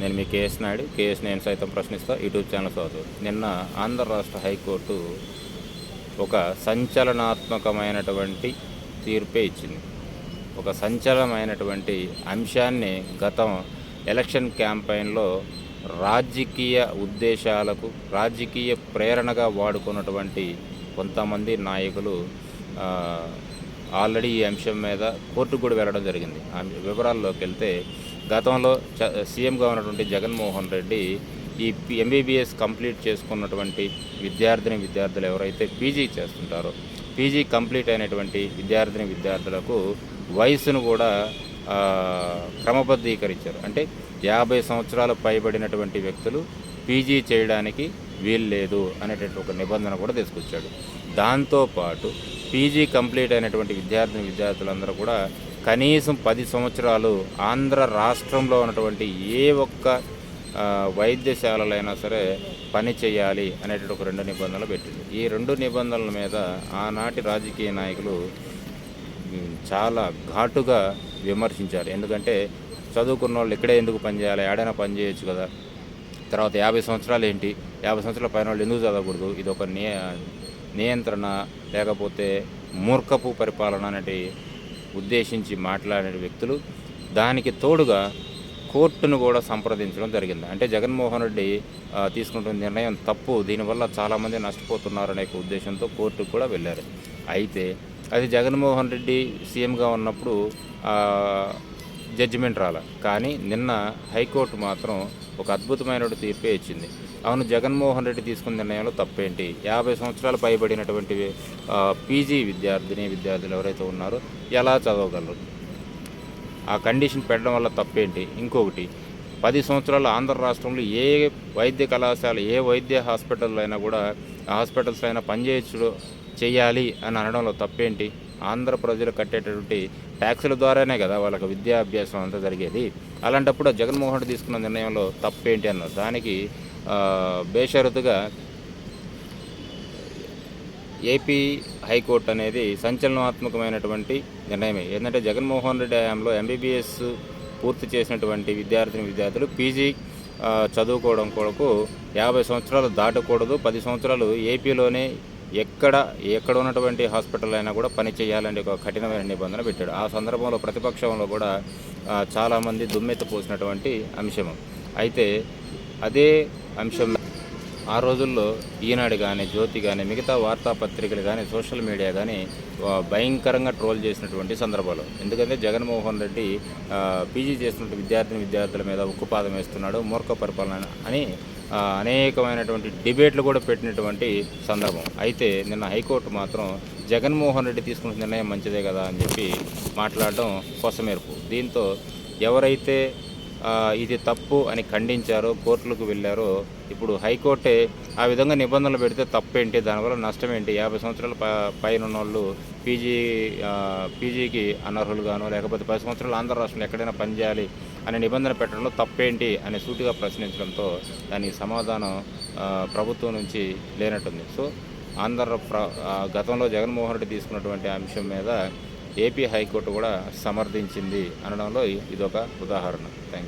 నేను మీ KS Naidu. KS నేను సైతం ప్రశ్నిస్తా. యూట్యూబ్ ఛానల్ చదువు నిన్న ఆంధ్ర రాష్ట్ర హైకోర్టు ఒక సంచలనాత్మకమైనటువంటి తీర్పే ఇచ్చింది. ఒక సంచలనమైనటువంటి అంశాన్ని గతం ఎలక్షన్ క్యాంపెయిన్లో రాజకీయ ఉద్దేశాలకు రాజకీయ ప్రేరణగా వాడుకున్నటువంటి కొంతమంది నాయకులు ఆల్రెడీ ఈ అంశం మీద కోర్టుకు కూడా వెళ్ళడం జరిగింది. ఆ వివరాల్లోకి వెళ్తే గతంలో చ సీఎంగా ఉన్నటువంటి జగన్మోహన్ రెడ్డి ఈ ఎంబీబీఎస్ కంప్లీట్ చేసుకున్నటువంటి విద్యార్థిని విద్యార్థులు ఎవరైతే పీజీ చేస్తుంటారో పీజీ కంప్లీట్ అయినటువంటి విద్యార్థిని విద్యార్థులకు వయసును కూడా క్రమబద్ధీకరించారు. అంటే యాభై సంవత్సరాలు పైబడినటువంటి వ్యక్తులు పీజీ చేయడానికి వీలు లేదు అనేటువంటి ఒక నిబంధన కూడా తీసుకొచ్చాడు. దాంతోపాటు పీజీ కంప్లీట్ అయినటువంటి విద్యార్థిని విద్యార్థులందరూ కూడా కనీసం పది సంవత్సరాలు ఆంధ్ర రాష్ట్రంలో ఉన్నటువంటి ఏ ఒక్క వైద్యశాలలైనా సరే పని చేయాలి అనేటువంటి ఒక రెండు నిబంధనలు పెట్టింది. ఈ రెండు నిబంధనల మీద ఆనాటి రాజకీయ నాయకులు చాలా ఘాటుగా విమర్శించారు. ఎందుకంటే చదువుకున్న వాళ్ళు ఇక్కడే ఎందుకు పని చేయాలి? ఏడైనా పని చేయొచ్చు కదా. తర్వాత యాభై సంవత్సరాలు ఏంటి? యాభై సంవత్సరాల పైన వాళ్ళు ఎందుకు చదవకూడదు? ఇది ఒక నియ నియంత్రణ లేకపోతే మూర్ఖపు పరిపాలన అనేటి ఉద్దేశించి మాట్లాడే వ్యక్తులు దానికి తోడుగా కోర్టును కూడా సంప్రదించడం జరిగింది. అంటే జగన్మోహన్ రెడ్డి తీసుకుంటున్న నిర్ణయం తప్పు. దీనివల్ల చాలామంది నష్టపోతున్నారనే ఉద్దేశంతో కోర్టుకు కూడా వెళ్ళారు. అయితే అది జగన్మోహన్ రెడ్డి సీఎంగా ఉన్నప్పుడు జడ్జిమెంట్ రాలే. కానీ నిన్న హైకోర్టు మాత్రం ఒక అద్భుతమైన తీర్పే ఇచ్చింది. అవును జగన్మోహన్ రెడ్డి తీసుకున్న నిర్ణయంలో తప్పేంటి? యాభై సంవత్సరాలు పైబడినటువంటి పీజీ విద్యార్థిని విద్యార్థులు ఎవరైతే ఉన్నారో ఎలా చదవగలరు? ఆ కండిషన్ పెట్టడం వల్ల తప్పేంటి? ఇంకొకటి పది సంవత్సరాలు ఆంధ్ర రాష్ట్రంలో ఏ వైద్య కళాశాల ఏ వైద్య హాస్పిటల్ అయినా కూడా హాస్పిటల్స్ అయినా పనిచేయచ్చు చేయాలి అని అనడంలో తప్పేంటి? ఆంధ్ర ప్రజలు కట్టేటటువంటి ట్యాక్సుల ద్వారానే కదా వాళ్ళకి విద్యాభ్యాసం అంతా జరిగేది. అలాంటప్పుడు జగన్మోహన్ రెడ్డి తీసుకున్న నిర్ణయంలో తప్పేంటి అన్నారు దానికి బేషరతుగా ఏపీ హైకోర్టు అనేది సంచలనాత్మకమైనటువంటి నిర్ణయమే. ఏంటంటే జగన్మోహన్ రెడ్డి హయాంలో ఎంబీబీఎస్ పూర్తి చేసినటువంటి విద్యార్థిని విద్యార్థులు పీజీ చదువుకోవడం కొరకు యాభై సంవత్సరాలు దాటకూడదు. పది సంవత్సరాలు ఏపీలోనే ఎక్కడ ఎక్కడ ఉన్నటువంటి హాస్పిటల్ అయినా కూడా పని చేయాలని ఒక కఠినమైన నిబంధన పెట్టాడు. ఆ సందర్భంలో ప్రతిపక్షంలో కూడా చాలామంది దుమ్మెత్త పోసినటువంటి అంశము అయితే అదే అంశం ఆ రోజుల్లో ఈనాడు కానీ జ్యోతి కానీ మిగతా వార్తాపత్రికలు కానీ సోషల్ మీడియా కానీ భయంకరంగా ట్రోల్ చేసినటువంటి సందర్భాలు. ఎందుకంటే జగన్మోహన్ రెడ్డి పీజీ చేస్తున్న విద్యార్థిని విద్యార్థుల మీద ఉక్కుపాదం వేస్తున్నాడు మూర్ఖ పరిపాలన అని అనేకమైనటువంటి డిబేట్లు కూడా పెట్టినటువంటి సందర్భం. అయితే నిన్న హైకోర్టు మాత్రం జగన్మోహన్ రెడ్డి తీసుకున్న నిర్ణయం మంచిదే కదా అని చెప్పి మాట్లాడడం కొసమేర్పు. దీంతో ఎవరైతే ఇది తప్పు అని ఖండించారో కోర్టులకు వెళ్ళారో ఇప్పుడు హైకోర్టే ఆ విధంగా నిబంధనలు పెడితే తప్పేంటి? దానివల్ల నష్టం ఏంటి యాభై సంవత్సరాల పైన ఉన్న వాళ్ళు పీజీ పీజీకి అనర్హులుగాను లేకపోతే పది సంవత్సరాలు ఆంధ్ర రాష్ట్రంలో ఎక్కడైనా పనిచేయాలి అనే నిబంధన పెట్టడంలో తప్పేంటి అని సూటిగా ప్రశ్నించడంతో దానికి సమాధానం ప్రభుత్వం నుంచి లేనట్టుంది. సో ఆంధ్ర ప్ర గతంలో జగన్మోహన్ రెడ్డి తీసుకున్నటువంటి అంశం మీద ఏపీ హైకోర్టు కూడా సమర్థించింది అనడంలో ఇదొక ఉదాహరణ. Thank you